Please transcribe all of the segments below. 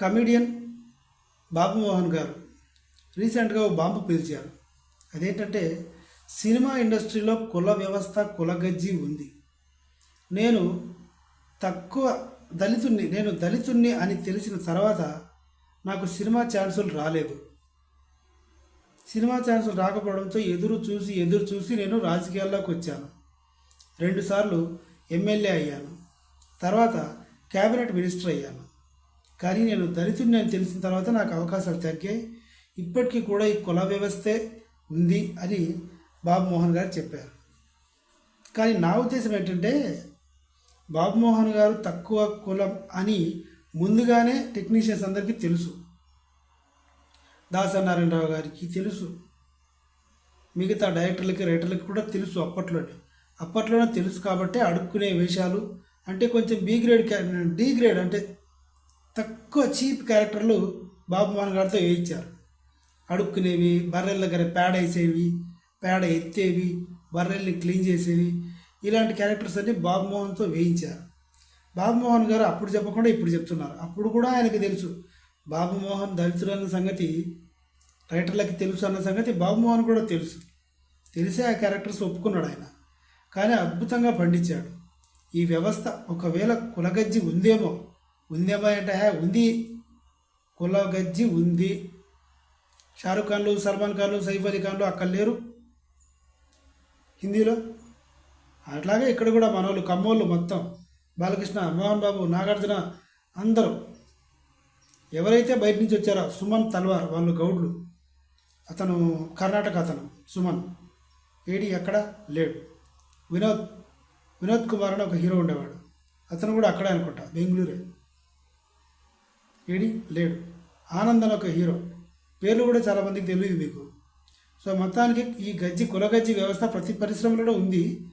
Comedian Babu Mohan గారు రీసెంట్గా ఓ bomb పీల్చారు. అదేంటంటే సినిమా ఇండస్ట్రీలో కుల వ్యవస్థ కులగజ్జి ఉంది. నేను తక్కువ దళితుణ్ణి నేను దళితుణ్ణి అని తెలిసిన తర్వాత నాకు సినిమా ఛాన్సులు రాలేదు. సినిమా ఛాన్సులు రాకపోవడంతో ఎదురు చూసి ఎదురు చూసి నేను రాజకీయాల్లోకి వచ్చాను. రెండుసార్లు ఎమ్మెల్యే అయ్యాను. తర్వాత క్యాబినెట్ మినిస్టర్ అయ్యాను. కానీ నేను దళితుడిని అని తెలిసిన తర్వాత నాకు అవకాశాలు తగ్గాయి. ఇప్పటికీ కూడా ఈ కుల వ్యవస్థే ఉంది అని బాబు మోహన్ గారు చెప్పారు. కానీ నా ఉద్దేశం ఏంటంటే బాబు మోహన్ గారు తక్కువ కులం అని ముందుగానే టెక్నీషియన్స్ అందరికీ తెలుసు. దాసనారాయణరావు గారికి తెలుసు. మిగతా డైరెక్టర్లకి రైటర్లకి కూడా తెలుసు అప్పట్లోనే. అప్పట్లోనే తెలుసు కాబట్టి అడుక్కునే వేషాలు అంటే కొంచెం బి గ్రేడ్ క్యా- డి గ్రేడ్ అంటే తక్కువ చీప్ క్యారెక్టర్లు బాబు మోహన్ గారితో వేయించారు. అడుక్కునేవి బర్రెల దగ్గర పేడ వేసేవి పేడ ఎత్తేవి బర్రెల్ని క్లీన్ చేసేవి ఇలాంటి క్యారెక్టర్స్ అన్ని బాబు మోహన్తో వేయించారు. బాబు మోహన్ గారు అప్పుడు చెప్పకుండా ఇప్పుడు చెప్తున్నారు. అప్పుడు కూడా ఆయనకి తెలుసు. బాబు మోహన్ దళితుడు అన్న సంగతి రైటర్లకి తెలుసు అన్న సంగతి బాబు మోహన్ కూడా తెలుసు. తెలిసే ఆ క్యారెక్టర్స్ ఒప్పుకున్నాడు ఆయన. కానీ అద్భుతంగా పండించాడు. ఈ వ్యవస్థ ఒకవేళ కులగజ్జి ఉందేమో ఉందేమో అంటే "హే, ఉంది కులగజ్జి ఉంది. షారుఖ్ ఖాన్లు సల్మాన్ ఖాన్లు సైఫ్ అలీ ఖాన్లు అక్కడ లేరు. హిందీలో? అట్లాగే ఇక్కడ కూడా మనోళ్ళు కమ్మోళ్ళు మొత్తం. బాలకృష్ణ మోహన్ బాబు నాగార్జున అందరూ. ఎవరైతే బయట నుంచి వచ్చారో సుమన్ తల్వార్ వాళ్ళు గౌడ్లు. అతను కర్ణాటక అతను సుమన్. ఏడి ఎక్కడ? లేడు. వినోద్ వినోద్ కుమార్ అని ఒక హీరో ఉండేవాడు. అతను కూడా అక్కడే అనుకుంటా బెంగళూరే. ఏడి లేడు. ఆనంద్ అని ఒక హీరో. పేర్లు కూడా చాలామందికి తెలియదు మీకు. సో మొత్తానికి ఈ గజ్జి కులగజ్జి వ్యవస్థ ప్రతి పరిశ్రమలో ఉంది.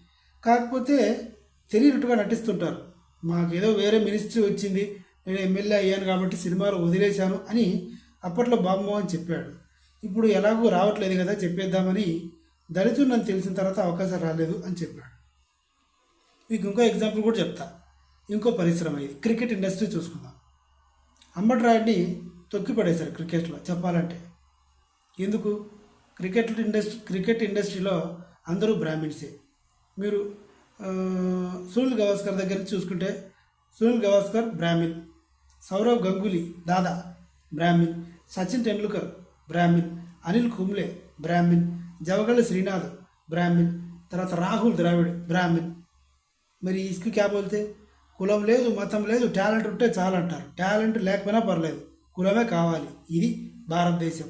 కాకపోతే తెలియనట్టుగా నటిస్తుంటారు. మాకేదో వేరే మినిస్ట్రీ వచ్చింది. నేను ఎమ్మెల్యే అయ్యాను కాబట్టి సినిమాలు వదిలేశాను అని అప్పట్లో బాబుమోహన్ చెప్పాడు. ఇప్పుడు ఎలాగూ రావట్లేదు కదా చెప్పేద్దామని దళితుడు నన్ను తెలిసిన తర్వాత అవకాశం రాలేదు అని చెప్పాడు. మీకు ఇంకో ఎగ్జాంపుల్ కూడా చెప్తా. ఇంకో పరిశ్రమ ఇది. క్రికెట్ ఇండస్ట్రీ చూసుకుందాం. అంబట్రాయుడిని తొక్కిపడేశారు క్రికెట్లో చెప్పాలంటే. ఎందుకు? క్రికెట్ ఇండస్ట్రీ క్రికెట్ ఇండస్ట్రీలో అందరూ బ్రాహ్మిన్సే మీరు సునీల్ గవాస్కర్ దగ్గర చూసుకుంటే Sunil Gavaskar Brahmin Sourav Ganguly Dada Brahmin Sachin Tendulkar Brahmin Anil Kumble Brahmin Javagal Srinath Brahmin తర్వాత రాహుల్ ద్రావిడ్ బ్రాహ్మిన్ మరి ఇసుకు క్యాబ్ వెళ్తే కులం లేదు మతం లేదు టాలెంట్ ఉంటే చాలంటారు. టాలెంట్ లేకపోయినా పర్లేదు. కులమే కావాలి. ఇది భారతదేశం.